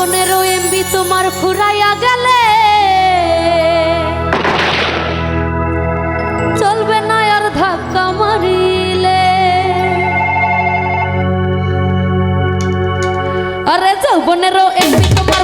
পনেরো এমবি তোমার ফুরাইয়া গেলে। চলবে না আর ধাক্কা মারিলে। আরে যৌবনেরও এমবি তোমার